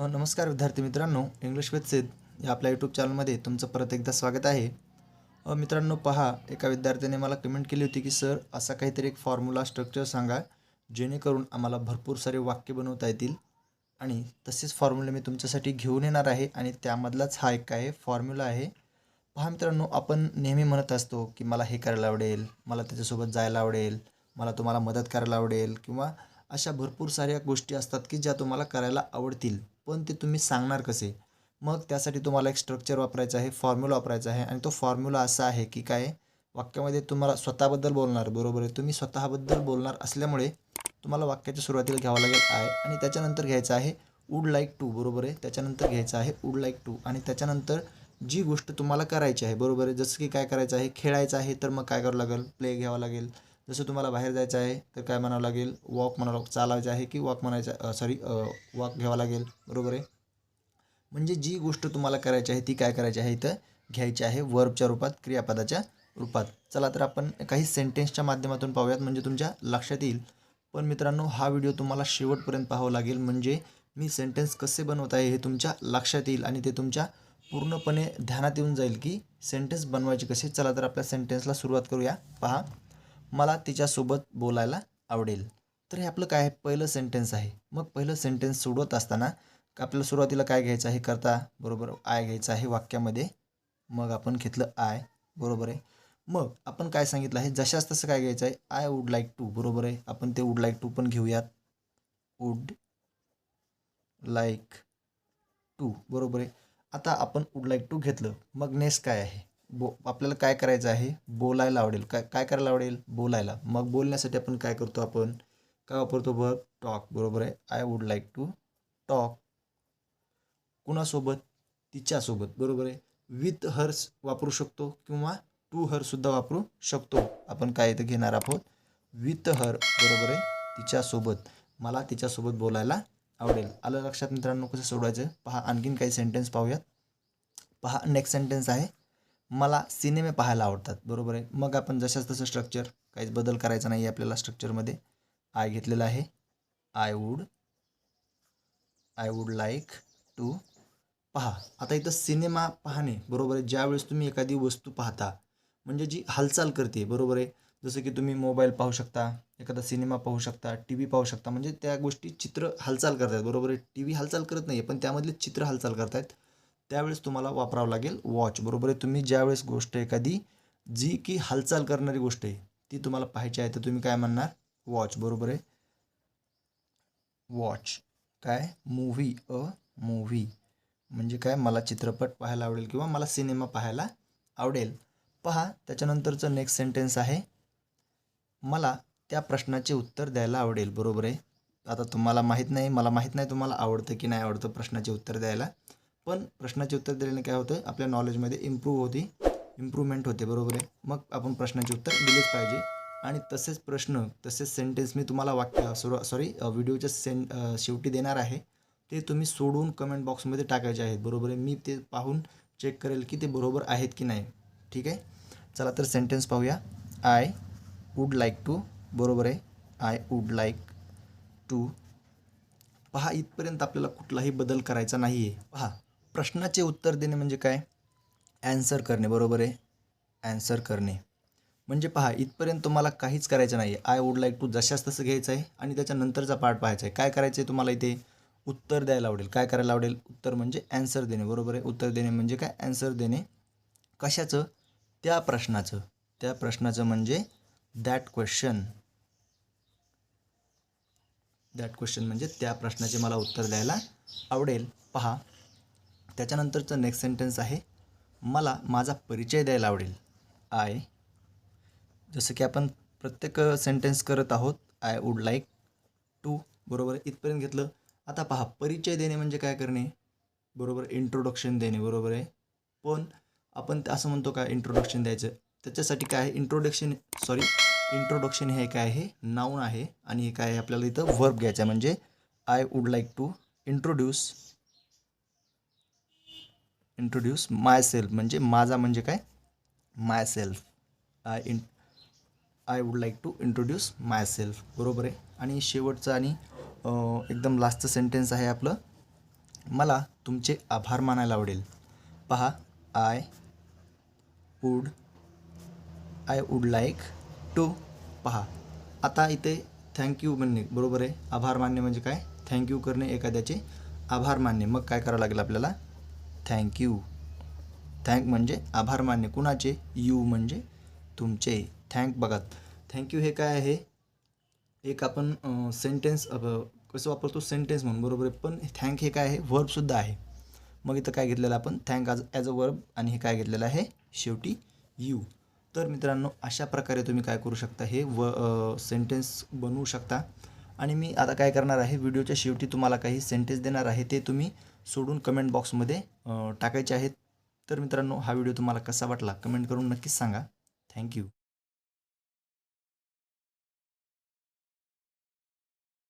नमस्कार विद्यार्थी मित्रांनो. इंग्लिश विथ सिद्ध या आपल्या यूट्यूब चॅनलमध्ये तुमचं परत एकदा स्वागत आहे. मित्रांनो पहा एका विद्यार्थ्याने मला कमेंट केली होती की सर असा काहीतरी एक फॉर्म्युला स्ट्रक्चर सांगा जेणेकरून आम्हाला भरपूर सारे वाक्य बनवता येतील आणि तसेच फॉर्म्युले मी तुमच्यासाठी घेऊन येणार आहे आणि त्यामधलाच हा एक काय फॉर्म्युला आहे. पहा मित्रांनो आपण नेहमी म्हणत असतो की मला हे करायला आवडेल मला त्याच्यासोबत जायला आवडेल मला तुम्हाला मदत करायला आवडेल किंवा अशा भरपूर साऱ्या गोष्टी असतात की ज्या तुम्हाला करायला आवडतील. पण ते तुम्ही सांगणार कसे? मग त्यासाठी तुम्हाला एक स्ट्रक्चर वापरायचं आहे फॉर्म्युला वापरायचा आहे आणि तो फॉर्म्युला असा आहे की काय? वाक्यामध्ये तुम्हाला स्वतःबद्दल बोलणार बरोबर आहे. तुम्ही स्वतःबद्दल बोलणार असल्यामुळे तुम्हाला वाक्याच्या सुरुवातीला घ्यावं लागेल आहे आणि त्याच्यानंतर घ्यायचं आहे वूड लाईक टू बरोबर आहे. त्याच्यानंतर घ्यायचं आहे वूड लाईक टू आणि त्याच्यानंतर जी गोष्ट तुम्हाला करायची आहे बरोबर आहे. जसं की काय करायचं आहे? खेळायचं आहे तर मग काय करावं लागेल? प्ले घ्यावं लागेल. जसं तुम्हाला बाहेर जायचं आहे तर काय म्हणावं लागेल? वॉक म्हणावं चालायचं आहे की वॉक म्हणायचं सॉरी वॉक घ्यावा लागेल. बरोबर आहे? म्हणजे जी गोष्ट तुम्हाला करायची आहे ती काय करायची आहे इथं घ्यायची आहे वर्बच्या रूपात क्रियापदाच्या रूपात. चला तर आपण काही सेंटेन्सच्या माध्यमातून पाहूयात म्हणजे तुमच्या लक्षात येईल. पण मित्रांनो हा व्हिडिओ तुम्हाला शेवटपर्यंत पाहावं लागेल म्हणजे मी सेंटेन्स कसे बनवत आहे हे तुमच्या लक्षात येईल आणि ते तुमच्या पूर्णपणे ध्यानात येऊन जाईल की सेंटेन्स बनवायचे कसे. चला तर आपल्या सेंटेन्सला सुरुवात करूया. पहा. मला तिच्यासोबत बोलायला आवडेल. तर हे आपलं काय आहे? पहिलं सेंटेन्स आहे. मग पहिलं सेंटेन्स सोडवत असताना आपल्याला सुरुवातीला काय घ्यायचं आहे? करता बरोबर आय घ्यायचं आहे वाक्यामध्ये. मग आपण घेतलं आय. बरोबर आहे. मग आपण काय सांगितलं आहे? जशाच तसं काय घ्यायचं आहे? आय वुड लाईक टू बरोबर आहे. आपण ते वुड लाईक टू पण घेऊयात. वूड लाईक टू बरोबर आहे. आता आपण वुड लाईक टू घेतलं. मग नेक्स्ट काय आहे? बो आपल्याला काय करायचं आहे? बोलायला आवडेल. काय काय करायला आवडेल? बोलायला. मग बोलण्यासाठी आपण काय करतो आपण? काय वापरतो बघ? टॉक. बरोबर आहे? I would like to talk कुणासोबत? तिच्यासोबत. बरोबर आहे? विथ हर्स वापरू शकतो किंवा टू हरसुद्धा वापरू शकतो. आपण काय इथं घेणार आहोत? विथ हर बरोबर आहे? तिच्यासोबत. मला तिच्यासोबत बोलायला आवडेल. आलं लक्षात मित्रांनो कसं सोडवायचं? पहा आणखीन काही सेंटेन्स पाहूयात. पहा नेक्स्ट सेंटेन्स आहे. मला सिनेमे पाहायला आवडतात बरोबर आहे? मग आपण जशाच तसं स्ट्रक्चर काहीच बदल करायचा नाही आहे आपल्याला स्ट्रक्चरमध्ये आय घेतलेलं आहे. I would I would like to पहा. आता इथं सिनेमा पाहणे बरोबर आहे? ज्यावेळेस तुम्ही एखादी वस्तू पाहता म्हणजे जी हालचाल करते बरोबर आहे? जसं की तुम्ही मोबाईल पाहू शकता एखादा सिनेमा पाहू शकता टी व्ही पाहू शकता म्हणजे त्या गोष्टी चित्र हालचाल करतात बरोबर आहे? टी व्ही हालचाल करत नाही पण त्यामधले चित्र हालचाल करतायत. त्यावेळेस तुम्हाला वापरावं लागेल वॉच बरोबर आहे? तुम्ही ज्यावेळेस गोष्ट एखादी जी की हालचाल करणारी गोष्ट आहे ती तुम्हाला पाहायची आहे तर तुम्ही काय म्हणणार? वॉच बरोबर आहे? वॉच काय? मूव्ही अ मूव्ही म्हणजे काय? मला चित्रपट पाहायला आवडेल किंवा मला सिनेमा पाहायला आवडेल. पहा त्याच्यानंतरचं नेक्स्ट सेंटेन्स आहे मला त्या प्रश्नाचे उत्तर द्यायला आवडेल. बरोबर आहे? आता तुम्हाला माहीत नाही मला माहीत नाही तुम्हाला आवडतं की नाही आवडतं प्रश्नाचे उत्तर द्यायला. पण प्रश्नाचे उत्तर दिल्याने काय होतं? आपल्या नॉलेजमध्ये इम्प्रूव्ह होती. इम्प्रूव्हमेंट होते बरोबर आहे? मग आपण प्रश्नाचे उत्तर दिलेच पाहिजे. आणि तसेच प्रश्न तसेच सेंटेन्स मी तुम्हाला वाक्य सुरू सॉरी व्हिडिओच्या सें शेवटी देणार आहे. ते तुम्ही सोडून कमेंट बॉक्समध्ये टाकायचे आहेत बरोबर आहे? मी ते पाहून चेक करेल की ते बरोबर आहेत की नाही. ठीक आहे? चला तर सेंटेन्स पाहूया. आय वूड लाईक टू बरोबर आहे? आय वूड लाईक टू पहा इथपर्यंत आपल्याला कुठलाही बदल करायचा नाही आहे पहा प्रश्नाचे उत्तर देणे म्हणजे काय? ॲन्सर करणे बरोबर आहे? ॲन्सर करणे. म्हणजे पहा इथपर्यंत तुम्हाला काहीच करायचं नाही आहे आय वूड लाईक टू जशाच तसं घ्यायचं आहे आणि त्याच्यानंतरचा पार्ट पाहायचा आहे. काय करायचं आहे तुम्हाला इथे? उत्तर द्यायला आवडेल. काय करायला आवडेल? उत्तर म्हणजे ॲन्सर देणे बरोबर आहे? उत्तर देणे म्हणजे काय? ॲन्सर देणे. कशाचं? त्या प्रश्नाचं. त्या प्रश्नाचं म्हणजे दॅट क्वेश्चन दॅट क्वेश्चन म्हणजे त्या प्रश्नाचे मला उत्तर द्यायला आवडेल. पहा त्याच्यानंतरचं नेक्स्ट सेंटेन्स आहे मला माझा परिचय द्यायला आवडेल. आय जसं की आपण प्रत्येक सेंटेन्स करत आहोत आय वूड लाईक टू बरोबर इथपर्यंत घेतलं. आता पहा परिचय देणे म्हणजे काय करणे? बरोबर इंट्रोडक्शन देणे बरोबर आहे. पण आपण असं म्हणतो का इंट्रोडक्शन द्यायचं? त्याच्यासाठी काय आहे? इंट्रोडक्शन सॉरी इंट्रोडक्शन हे काय आहे? नाऊन आहे. आणि हे काय आहे? आपल्याला इथं वर्ब घ्यायचं आहे. म्हणजे I would like to introduce introduce myself म्हणजे माझा म्हणजे काय? Myself I in I would like to introduce myself बरोबर आहे? आणि शेवटचं आणि एकदम लास्टचं सेंटेन्स आहे आपलं. मला तुमचे आभार मानायला आवडेल. पहा I would I would like to पहा. आता इथे थँक्यू म्हणणे बरोबर आहे? आभार मानणे म्हणजे काय? थँक्यू करणे एखाद्याचे आभार मानणे. मग काय करावं लागेल आपल्याला? थँक यू थँक म्हणजे आभार मानणे. कुणाचे? यू म्हणजे तुमचे. थँक बघा. थँक्यू हे काय आहे? एक आपण सेंटेन्स कसं वापरतो? सेंटेन्स म्हणून बरोबर आहे. पण थँक हे काय आहे? वर्बसुद्धा आहे. मग इथं काय घेतलेलं आपण? थँक आज ॲज अ वर्ब आणि हे काय घेतलेलं आहे? शेवटी यू तर मित्रांनो अशा प्रकारे तुम्ही काय करू शकता? हे व सेंटेन्स बनवू शकता. आणि मी आता काय करणार आहे? व्हिडिओच्या शेवटी तुम्हाला काही सेंटेन्स देणार आहे. ते तुम्ही सोडून कमेंट बॉक्समध्ये टाकायचे आहेत. तर मित्रांनो हा व्हिडिओ तुम्हाला कसा वाटला? कमेंट करून नक्कीच सांगा. थँक्यू